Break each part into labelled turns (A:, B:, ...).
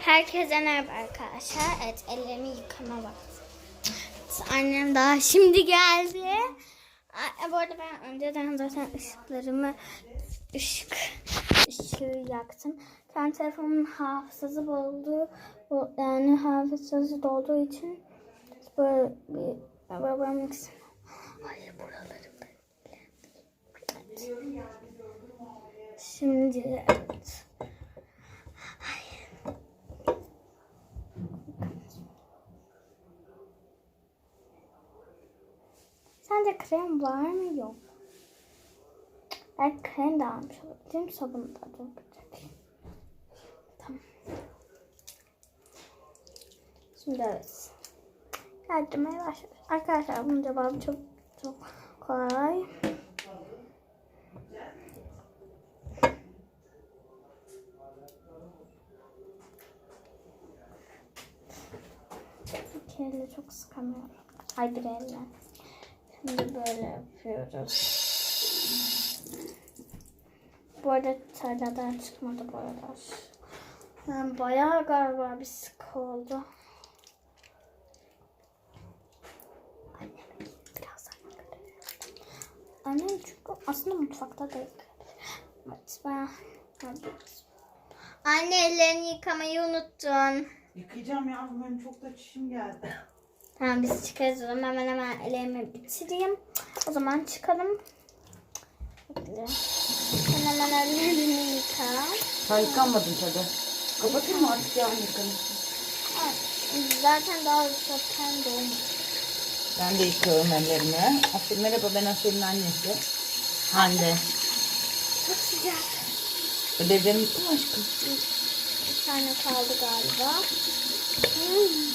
A: Herkese merhaba arkadaşlar. Evet ellerimi yıkama vakti. Annem daha şimdi geldi. Aa, Bu arada ben önceden zaten ışıklarımı ışık ışığı yaktım. Kendi telefonumun hafızası. Bu, yani hafızası dolduğu için böyle bir babamın Ay buralarım da. Evet. Şimdi evet. Sence krem var mı yok? Ben krem de almış olabilirim. Sabun da çok. Tamam. Şimdi evet. Geldirmeye başlıyoruz. Arkadaşlar bunun cevabı çok çok kolay. Elle çok sıkamıyorum. Ay bir. Şimdi böyle yapıyoruz. Bu arada tarladan çıkmadı bu arada. Yani bayağı galiba bir sık oldu. Annem çünkü aslında mutfakta da Evet Anne ellerini yıkamayı unuttun.
B: Yıkayacağım yavrum benim çok da çişim geldi.
A: Tamam biz çıkarız o zaman hemen hemen ellerimi bitireyim. O zaman çıkalım. Sen hemen ellerini yıka.
B: Ha yıkanmadın tabi. Kapatayım mı artık yarın yıkanırsın.
A: Evet, Zaten daha zaten dolmuş.
B: Ben de yıkıyorum ellerimi. Asil merhaba ben Asil'in annesi. Hande.
A: Çok sıcak.
B: Ödevlerimi yıktın mı aşkım?
A: Bir tane kaldı galiba. Hmm.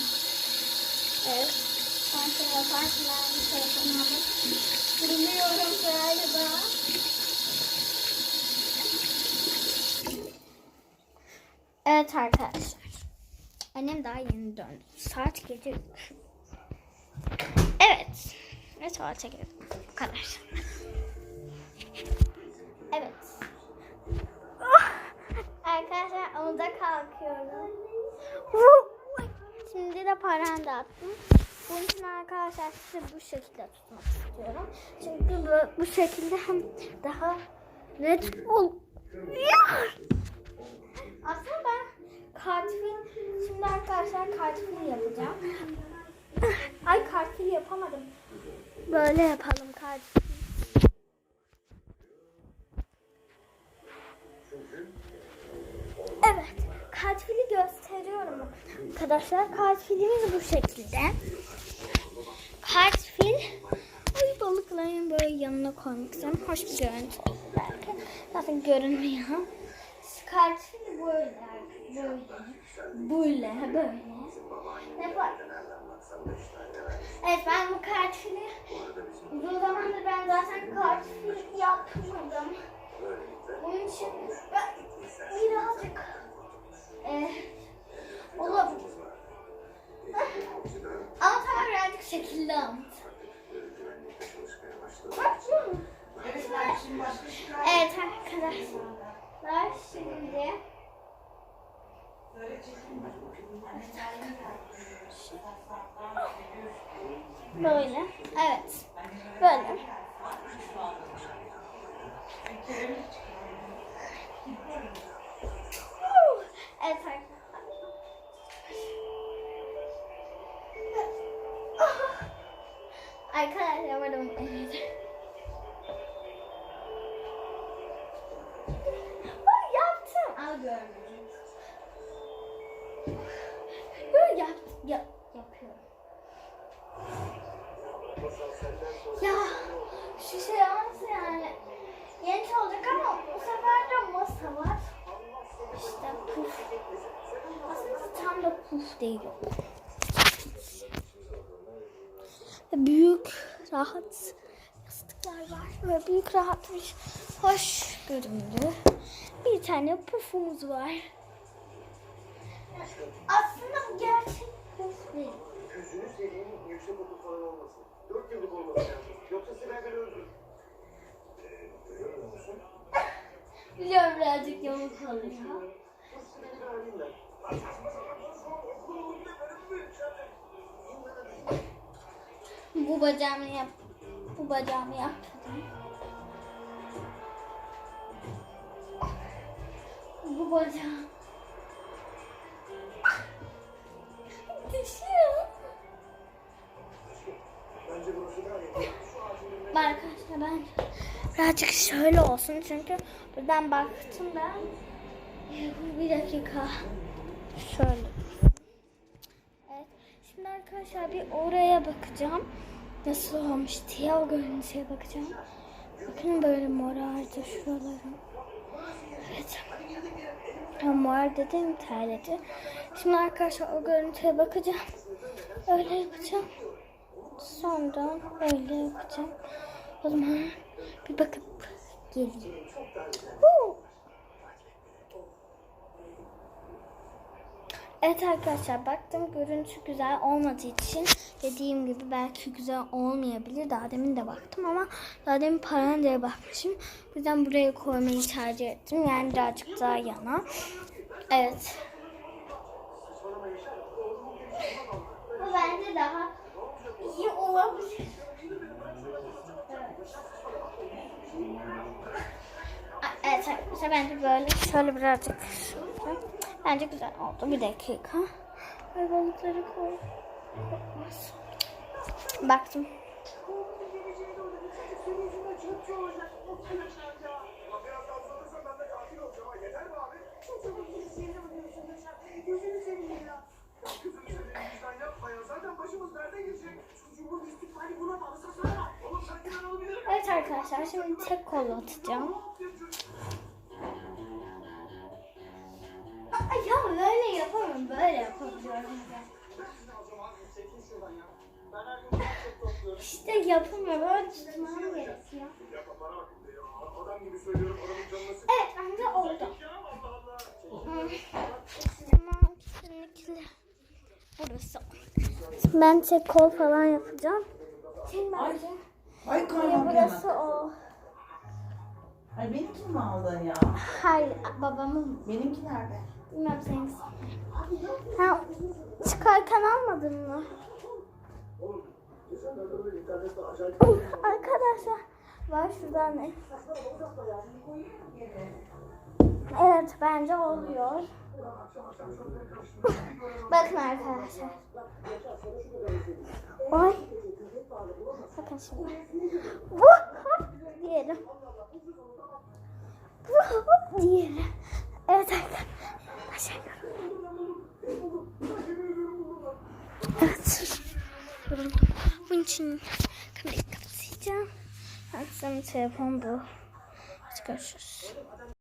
A: Alıp sürünüyorum galiba. Evet arkadaşlar. Annem daha yeni döndü. Saat gece 3. Evet. Ve tuvalete girdim. Bu kadar. Evet. Oh! Arkadaşlar onu da kalkıyorum. Şimdi de paranda attım. Bunun için arkadaşlar size bu şekilde tutmak istiyorum. Çünkü bu, bu şekilde hem daha net ol. Aslında ben kartfil, şimdi arkadaşlar kartfil yapacağım. Ay kartfil yapamadım. Böyle yapalım kartfil. Evet. Kartfili gösteriyorum arkadaşlar. Kartfilimiz bu şekilde. Kartfil Ay balıkların böyle yanına koymak istiyorum. Hoş bir görüntü belki. Zaten görünmüyor. Kartfil böyle. Böyle. Böyle. Böyle. Evet ben bu kartfili uzun zamandır ben zaten kartfil yapmadım. Onun için birazcık e, olabilir. Ama tamam birazcık şekilli anlat. Evet arkadaşlar şimdi böyle evet böyle Evet arkadaşlar. Arkadaşlar varım. Bak yaptım. Al görmeyeceğim. Böyle yap, yap, yapıyorum. Ya şu şey olmasa yani genç olacak ama bu sefer de masa var. İşte puf. Aslında tam da puf değil. Büyük rahat yastıklar var. Ve büyük rahatmış. Hoş göründü. Bir tane pufumuz var. Aslında bu gerçek puf değil.
C: Gözünü seveyim yüksek okul falan olmasın. Dört yıllık olması lazım. Yoksa
A: Biliyorum birazcık yamuk kalıyor.
C: Bu
A: bacağımı yap. Bu bacağımı yap. Bu bacağım. Düşüyor.
C: Ağacın
A: Arkadaşlar ben birazcık şöyle olsun çünkü buradan baktım ben. Bir dakika. Şöyle. Evet. Şimdi arkadaşlar bir oraya bakacağım. Nasıl olmuş diye o görüntüye bakacağım. Bakın böyle morardı şuralarım. Evet. Ya mor dedim terledi. Şimdi arkadaşlar o görüntüye bakacağım. Öyle yapacağım. Sonra öyle yapacağım. O zaman bir bakıp geleyim. Evet arkadaşlar baktım görüntü güzel olmadığı için dediğim gibi belki güzel olmayabilir. Daha demin de baktım ama daha demin parandaya bakmışım. O yüzden buraya koymayı tercih ettim. Yani birazcık daha yana. Evet. Bu bence daha iyi olabilir. Evet arkadaşlar bence böyle şöyle birazcık bence güzel oldu. Bir dakika. Ay balıkları koy. Baktım. Tek kol atacağım. Ay ya böyle yapamam böyle yapabiliyorum. İşte yapamıyorum böyle tutmam gerekiyor. Evet bence oldu. Tamam kesinlikle. Burası. Ben tek kol falan yapacağım. Bence.
B: Ay
A: Ya
B: karnım
A: burası o.
B: Ay benimki mi aldın ya?
A: Hayır babamın.
B: Benimki nerede?
A: Bilmem senin. Ha, çıkarken almadın mı? Uf, arkadaşlar var şurada ne? Evet bence oluyor. Bakın arkadaşlar. Oy. Bakın şimdi. Bu hop diyelim. Bu diyelim. Evet arkadaşlar. Evet. Bunun için kamerayı kapatacağım. Akşam telefon bu. Hadi görüşürüz.